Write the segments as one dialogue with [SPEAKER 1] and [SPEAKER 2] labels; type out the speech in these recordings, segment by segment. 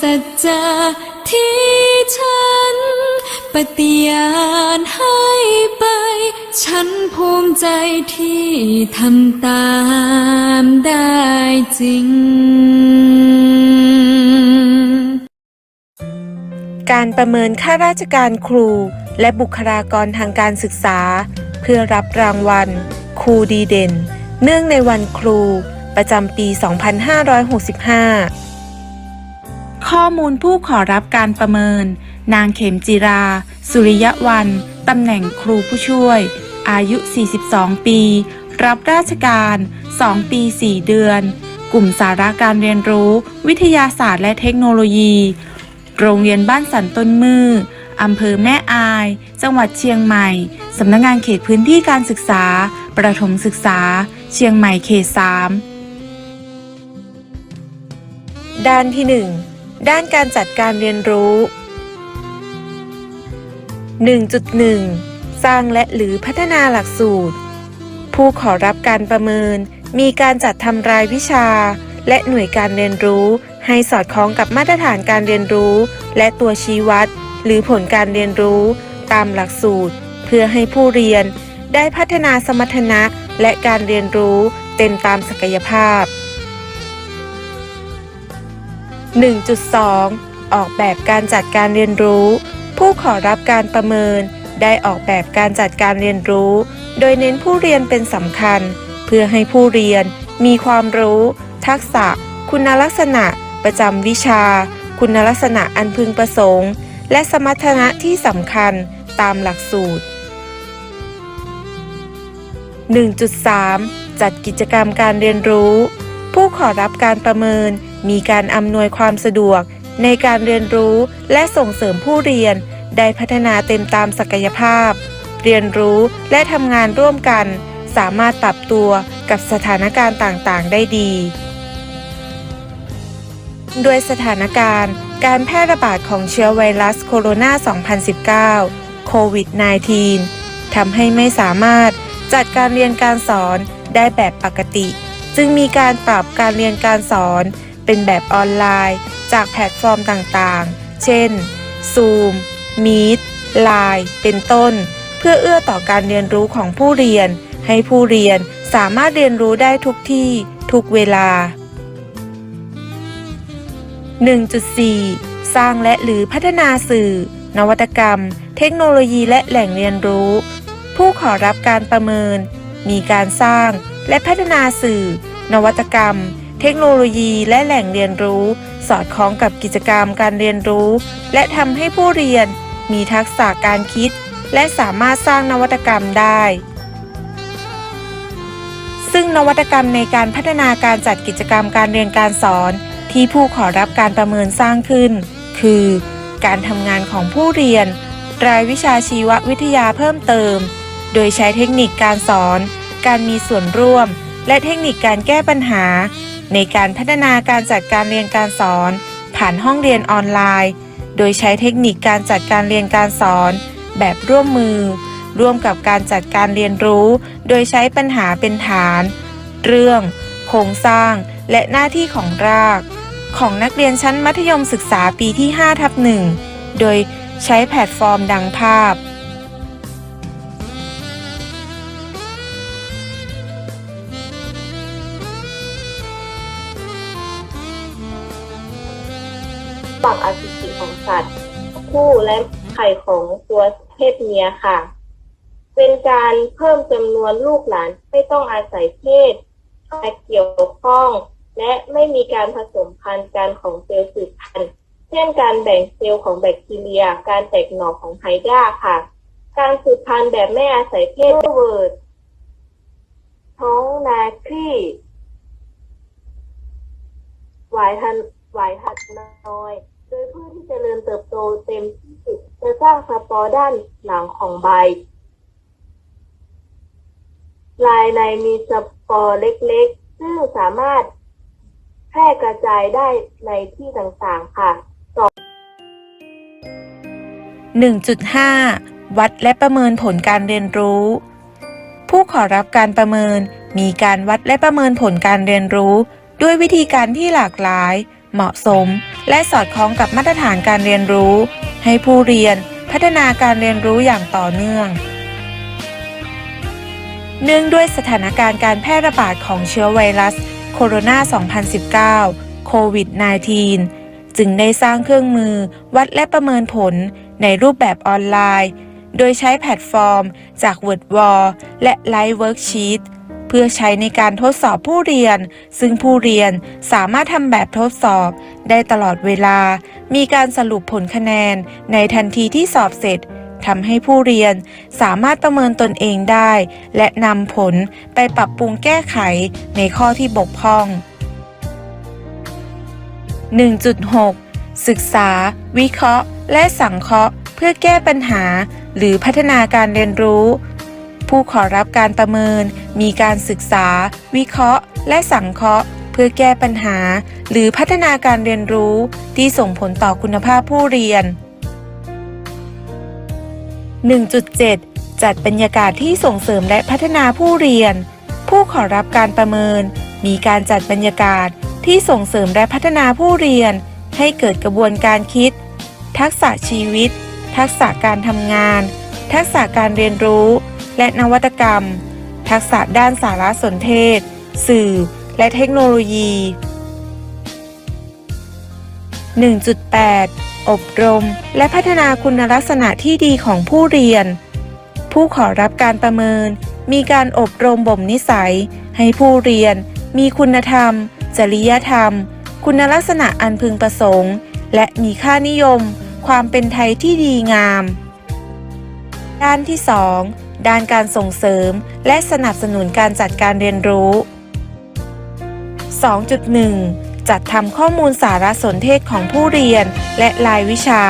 [SPEAKER 1] สัจจะที่ฉัน ปฏิญาณให้ไป ฉันภูมิใจที่ทำตามได้จริง
[SPEAKER 2] การประเมินข้าราชการครูและบุคลากรทางการศึกษา เพื่อรับรางวัล ครูดีเด่น เนื่องในวันครูประจำปี 2565 ข้อมูลผู้ขอรับการประเมิน นางเข็มจิรา สุริยวัน ตำแหน่งครูผู้ช่วย อายุ 42 ปี รับราชการ 2 ปี 4 เดือน กลุ่มสาระการเรียนรู้ วิทยาศาสตร์และเทคโนโลยี โรงเรียนบ้านสันต้นมืออำเภอแม่อาย จังหวัดเชียงใหม่ สำนักงงานเขตพื้นที่การศึกษา ประถมศึกษา เชียงใหม่เขต 3 ด้านที่ 1 ด้านการจัดการเรียนรู้ 1.1 สร้างและหรือพัฒนาหลักสูตร ผู้ขอรับการประเมิน มีการจัดทำรายวิชา และหน่วยการเรียนรู้ให้สอดคล้องกับมาตรฐานการเรียนรู้ และตัวชี้วัด หรือผลการเรียนรู้ ตามหลักสูตร เพื่อให้ผู้เรียนได้พัฒนาสมรรถนะและการเรียนรู้เต็มตามศักยภาพ 1.2 ออกแบบการจัดการเรียนรู้ ผู้ขอรับการประเมิน ได้ออกแบบการจัดการเรียนรู้ โดยเน้นผู้เรียนเป็นสำคัญ เพื่อให้ผู้เรียนมีความรู้ ทักษะ คุณลักษณะ ประจำวิชา คุณลักษณะอันพึงประสงค์ และสมรรถนะที่สำคัญตามหลักสูตร 1.3 จัดกิจกรรมการเรียนรู้ ผู้ขอรับการประเมิน มีการอำนวยความสะดวก ในการเรียนรู้และส่งเสริมผู้เรียน ได้พัฒนาเต็มตามศักยภาพ เรียนรู้และทำงานร่วมกัน สามารถปรับตัวกับสถานการณ์ต่างๆ ได้ดีด้วยสถานการณ์การแพร่ระบาดของเชื้อไวรัสโคโรนา 2019 โควิด -19 ทำให้ไม่สามารถจัดการเรียนการสอนได้แบบปกติ จึงมีการปรับการเรียนการสอน เป็นแบบออนไลน์ จากแพลตฟอร์มต่างๆ เช่น Zoom Meet Line เป็นต้น เพื่อเอื้อต่อการเรียนรู้ของผู้เรียน ให้ผู้เรียนสามารถเรียนรู้ได้ทุกที่ ทุกเวลา 1.4 สร้างและหรือพัฒนาสื่อ นวัตกรรม เทคโนโลยีและแหล่งเรียนรู้ ผู้ขอรับการประเมิน มีการสร้างและพัฒนาสื่อ นวัตกรรม เทคโนโลยีและแหล่งเรียนรู้ สอดคล้องกับกิจกรรมการเรียนรู้ และทำให้ผู้เรียนมีทักษะการคิด และสามารถสร้างนวัตกรรมได้ ซึ่งนวัตกรรมในการพัฒนาการจัดกิจกรรมการเรียนการสอน ที่ผู้ขอรับการประเมินสร้างขึ้น คือ การทำงานของผู้เรียน รายวิชาชีววิทยาเพิ่มเติม โดยใช้เทคนิคการสอน การมีส่วนร่วม และเทคนิคการแก้ปัญหา ในการพัฒนาการจัดการเรียนการสอน ผ่านห้องเรียนออนไลน์ โดยใช้เทคนิคการจัดการเรียนการสอน แบบร่วมมือ ร่วมกับการจัดการเรียนรู้ โดยใช้ปัญหาเป็นฐาน เรื่อง โครงสร้าง และหน้าที่ของราก ของนักเรียนชั้นมัธยมศึกษาปีที่5ทับหนึ่งโดยใช้แพลตฟอร์มดังภาพ
[SPEAKER 3] สัตว์ คู่และไข่ของตัวเพศเมียค่ะ เป็นการเพิ่มจำนวนลูกหลานไม่ต้องอาศัยเพศมาเกี่ยวข้อง และไม่มีการผสมพันธุ์กันของเซลล์สืบพันธุ์เช่นการแบ่งเซลล์ของแบคทีเรีย การแตกหน่อของไฮดราค่ะ การสืบพันธุ์แบบไม่อาศัยเพศเวิร์ดท้องนาครีหวายทันหวายทัดน้อย พืชที่จเจริญเติบโตเต็มที่จะสร้างสปอร์ด้านหลังของใบ ลายในมีสปอร์เล็กๆ ซึ่งสามารถแพร่กระจายได้ในที่ต่างๆค่ะ
[SPEAKER 2] 1.5 วัดและประเมินผลการเรียนรู้ ผู้ขอรับการประเมินมีการวัดและประเมินผลการเรียนรู้ ด้วยวิธีการที่หลากหลาย เหมาะสม และสอดคล้องกับมาตรฐานการเรียนรู้ ให้ผู้เรียนพัฒนาการเรียนรู้อย่างต่อเนื่อง เนื่องด้วยสถานการณ์การแพร่ระบาดของเชื้อไวรัสโคโรนา 2019 โควิด -19 จึงได้สร้างเครื่องมือวัดและประเมินผลในรูปแบบออนไลน์ โดยใช้แพลตฟอร์ม จาก WordWall และ Live Worksheet พื่อใช้ในการทดสอบผู้เรียน ซึ่งผู้เรียนสามารถทำแบบทดสอบ ได้ตลอดเวลา มีการสรุปผลคะแนน ในทันทีที่สอบเสร็จทำให้ผู้เรียนสามารถประเมินตนเองได้ และนำผลไปปรับปรุงแก้ไขในข้อที่บกพร่อง 1.6 ศึกษา วิเคราะห์ และสังเคราะห์ เพื่อแก้ปัญหา หรือพัฒนาการเรียนรู้ ผู้ขอรับการประเมิน มีการศึกษา วิเคราะห์ และสังเคราะห์ เพื่อแก้ปัญหา หรือพัฒนาการเรียนรู้ที่ส่งผลต่อคุณภาพผู้เรียน 1.7 จัดบรรยากาศที่ส่งเสริมและพัฒนาผู้เรียน ผู้ขอรับการประเมิน มีการจัดบรรยากาศที่ส่งเสริมและพัฒนาผู้เรียน ให้เกิดกระบวนการคิด ทักษะชีวิต ทักษะการทำงาน ทักษะการเรียนรู้ และนวัตกรรม ทักษะด้านสารสนเทศ สื่อ และเทคโนโลยี 1.8 อบรม และพัฒนาคุณลักษณะที่ดีของผู้เรียน ผู้ขอรับการประเมิน มีการอบรมบ่มนิสัย ให้ผู้เรียน มีคุณธรรม จริยธรรม คุณลักษณะอันพึงประสงค์ และมีค่านิยม ความเป็นไทยที่ดีงาม ด้านที่ 2 ด้านการส่งเสริม และสนับสนุนการจัดการเรียนรู้ 2.1 จัดทำข้อมูลสารสนเทศของผู้เรียนและรายวิชา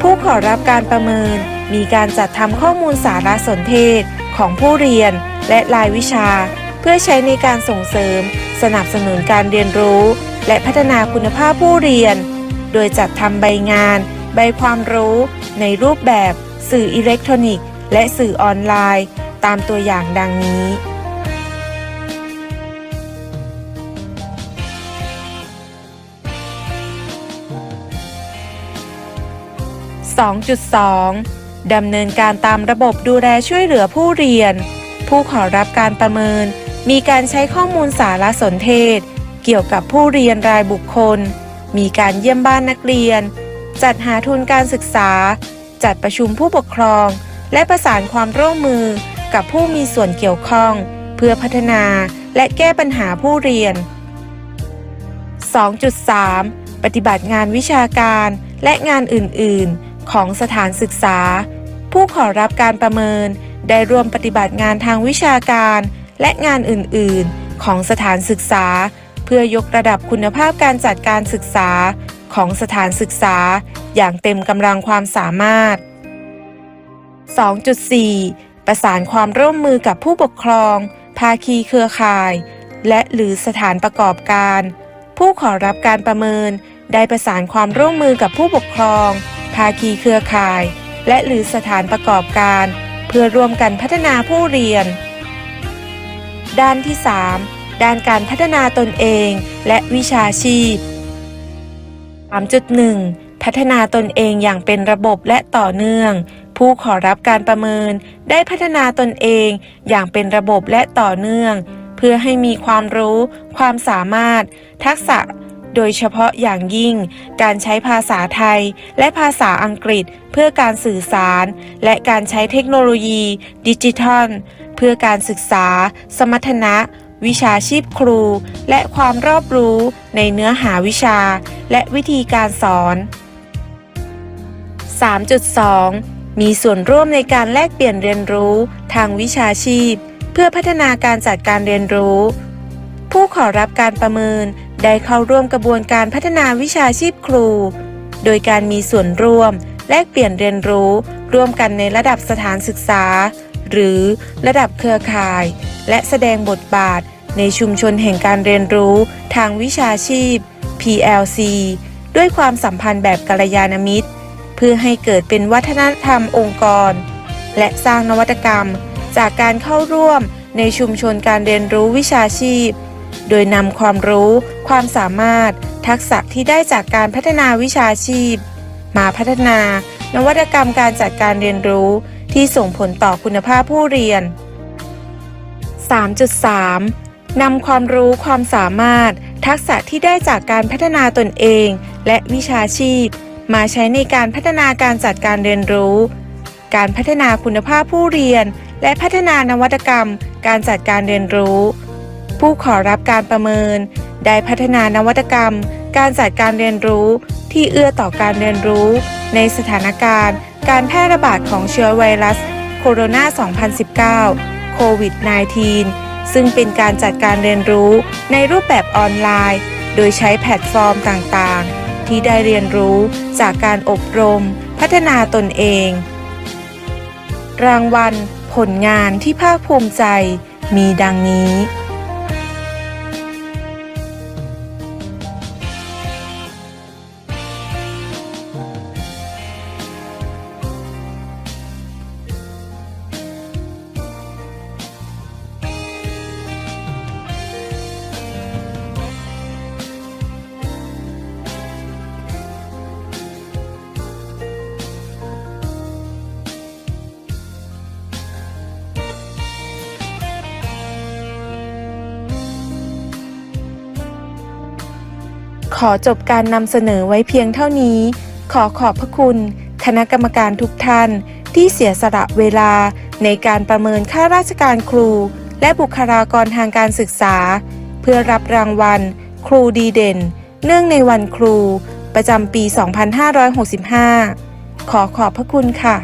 [SPEAKER 2] ผู้ขอรับการประเมิน มีการจัดทำข้อมูลสารสนเทศของผู้เรียนและรายวิชา เพื่อใช้ในการส่งเสริม สนับสนุนการเรียนรู้ และพัฒนาคุณภาพผู้เรียน โดยจัดทำใบงาน ใบความรู้ ในรูปแบบ สื่ออิเล็กทรอนิกส์ และสื่อออนไลน์ ตามตัวอย่างดังนี้ 2.2 ดำเนินการตามระบบดูแลช่วยเหลือผู้เรียน ผู้ขอรับการประเมิน มีการใช้ข้อมูลสารสนเทศ เกี่ยวกับผู้เรียนรายบุคคล มีการเยี่ยมบ้านนักเรียน จัดหาทุนการศึกษา จัดประชุมผู้ปกครอง และประสานความร่วมมือกับผู้มีส่วนเกี่ยวข้อง เพื่อพัฒนาและแก้ปัญหาผู้เรียน 2.3 ปฏิบัติงานวิชาการและงานอื่น ๆ ของสถานศึกษา ผู้ขอรับการประเมิน ได้ร่วมปฏิบัติงานทางวิชาการ และงานอื่น ๆ ของสถานศึกษา เพื่อยกระดับคุณภาพการจัดการศึกษาของสถานศึกษา อย่างเต็มกำลังความสามารถ 2.4 ประสานความร่วมมือกับผู้ปกครอง ภาคีเครือข่าย และหรือสถานประกอบการ ผู้ขอรับการประเมิน ได้ประสานความร่วมมือกับผู้ปกครอง ภาคีเครือข่าย และหรือสถานประกอบการ เพื่อร่วมกันพัฒนาผู้เรียน ด้านที่ 3 ด้านการพัฒนาตนเองและวิชาชีพ 3.1 พัฒนาตนเองอย่างเป็นระบบและต่อเนื่อง ผู้ขอรับการประเมินได้พัฒนาตนเองอย่างเป็นระบบและต่อเนื่อง เพื่อให้มีความรู้ ความสามารถ ทักษะ โดยเฉพาะอย่างยิ่ง การใช้ภาษาไทย และภาษาอังกฤษ เพื่อการสื่อสาร และการใช้เทคโนโลยี ดิจิทัล เพื่อการศึกษา สมรรถนะ วิชาชีพครู และความรอบรู้ในเนื้อหาวิชา และวิธีการสอน 3.2 มีส่วนร่วมในการแลกเปลี่ยนเรียนรู้ทางวิชาชีพ เพื่อพัฒนาการจัดการเรียนรู้ ผู้ขอรับการประเมินได้เข้าร่วมกระบวนการพัฒนาวิชาชีพครู โดยการมีส่วนร่วม แลกเปลี่ยนเรียนรู้ ร่วมกันในระดับสถานศึกษา หรือระดับเครือข่าย และแสดงบทบาท ในชุมชนแห่งการเรียนรู้ทางวิชาชีพ PLC ด้วยความสัมพันธ์แบบกัลยาณมิตร พื่อให้เกิดเป็นวัฒนธรรมองค์กร และสร้างนวัตกรรม จากการเข้าร่วมในชุมชนการเรียนรู้วิชาชีพ โดยนำความรู้ ความสามารถ ทักษะที่ได้จากการพัฒนาวิชาชีพ มาพัฒนานวัตกรรมการจัดการเรียนรู้ที่ส่งผลต่อคุณภาพผู้เรียน 3.3 นำความรู้ความสามารถ ทักษะที่ได้จากการพัฒนาตนเอง และวิชาชีพ มาใช้ในการพัฒนาการจัดการเรียนรู้ การพัฒนาคุณภาพผู้เรียน และพัฒนานวัตกรรม การจัดการเรียนรู้ ผู้ขอรับการประเมิน ได้พัฒนานวัตกรรม การจัดการเรียนรู้ ที่เอื้อต่อการเรียนรู้ ในสถานการณ์ การแพร่ระบาดของเชื้อไวรัสโคโรนา 2019 โควิด -19 ซึ่งเป็นการจัดการเรียนรู้ในรูปแบบออนไลน์ โดยใช้แพลตฟอร์มต่างๆ ที่ได้เรียนรู้จากการอบรม พัฒนาตนเอง รางวัล ผลงานที่ภาคภูมิใจ มีดังนี้ ขอจบการนำเสนอไว้เพียงเท่านี้ ขอขอบพระคุณ คณะกรรมการทุกท่าน ที่เสียสละเวลาในการประเมินข้าราชการครู และบุคลากรทางการศึกษา เพื่อรับรางวัล ครูดีเด่น เนื่องในวันครู ประจำปี 2565 ขอขอบพระคุณค่ะ